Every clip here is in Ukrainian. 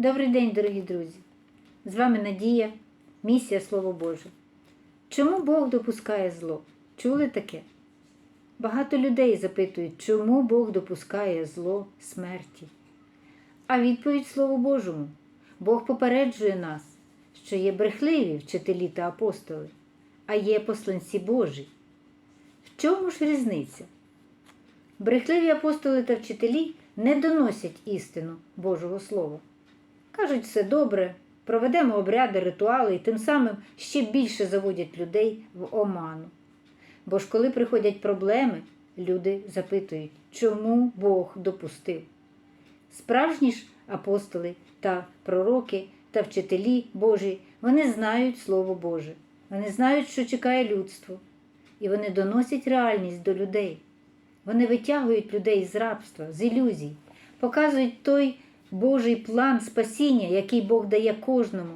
Добрий день, дорогі друзі! З вами Надія, місія Слово Боже. Чому Бог допускає зло? Чули таке? Багато людей запитують, чому Бог допускає зло смерті. А відповідь Слову Божому. Бог попереджує нас, що є брехливі вчителі та апостоли, а є посланці Божі. В чому ж різниця? Брехливі апостоли та вчителі не доносять істину Божого Слова. Кажуть, все добре, проведемо обряди, ритуали і тим самим ще більше заводять людей в оману. Бо ж коли приходять проблеми, люди запитують, чому Бог допустив. Справжні ж апостоли та пророки та вчителі Божі, вони знають Слово Боже, вони знають, що чекає людство, і вони доносять реальність до людей. Вони витягують людей з рабства, з ілюзій, показують той Божий план спасіння, який Бог дає кожному.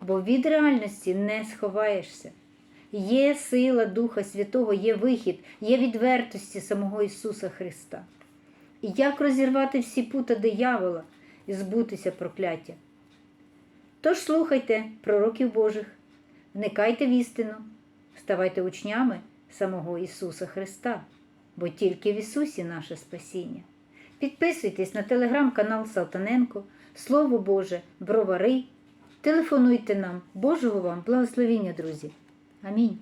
Бо від реальності не сховаєшся. Є сила Духа Святого, є вихід, є відвертості самого Ісуса Христа. І як розірвати всі пута диявола і збутися прокляття? Тож слухайте пророків Божих, вникайте в істину, ставайте учнями самого Ісуса Христа, бо тільки в Ісусі наше спасіння. Підписуйтесь на телеграм-канал Салтаненко, Слово Боже, Бровари. Телефонуйте нам, Божого вам благословіння, друзі. Амінь.